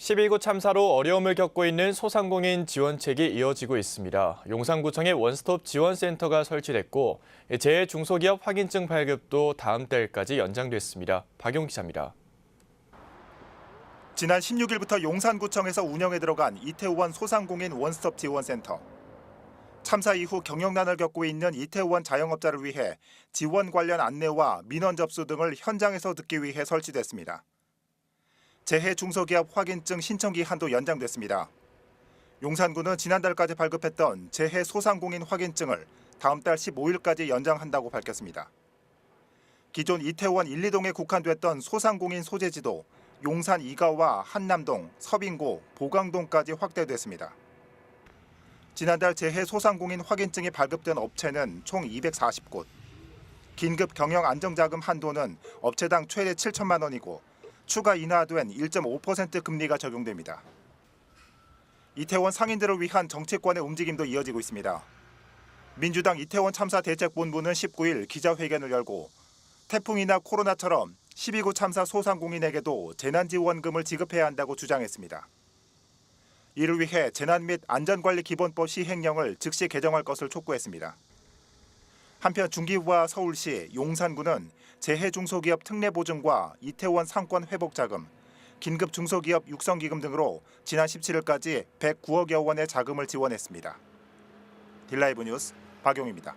12구 참사로 어려움을 겪고 있는 소상공인 지원책이 이어지고 있습니다. 용산구청에 원스톱 지원센터가 설치됐고 재해 중소기업 확인증 발급도 다음 달까지 연장됐습니다. 박용 기자입니다. 지난 16일부터 용산구청에서 운영에 들어간 이태원 소상공인 원스톱 지원센터. 참사 이후 경영난을 겪고 있는 이태원 자영업자를 위해 지원 관련 안내와 민원 접수 등을 현장에서 듣기 위해 설치됐습니다. 재해 중소기업 확인증 신청기 한도 연장됐습니다. 용산구는 지난달까지 발급했던 재해 소상공인 확인증을 다음 달 15일까지 연장한다고 밝혔습니다. 기존 이태원 1, 2동에 국한됐던 소상공인 소재지도 용산 이가와 한남동, 서빙고, 보강동까지 확대됐습니다. 지난달 재해 소상공인 확인증이 발급된 업체는 총 240곳. 긴급 경영 안정자금 한도는 업체당 최대 7천만 원이고 추가 인하된 1.5% 금리가 적용됩니다. 이태원 상인들을 위한 정치권의 움직임도 이어지고 있습니다. 민주당 이태원 참사 대책본부는 19일 기자회견을 열고 태풍이나 코로나처럼 12구 참사 소상공인에게도 재난지원금을 지급해야 한다고 주장했습니다. 이를 위해 재난 및 안전관리기본법 시행령을 즉시 개정할 것을 촉구했습니다. 한편 중기부와 서울시, 용산구는 재해 중소기업 특례 보증과 이태원 상권 회복 자금, 긴급 중소기업 육성 기금 등으로 지난 17일까지 109억여 원의 자금을 지원했습니다. 딜라이브 뉴스 박용입니다.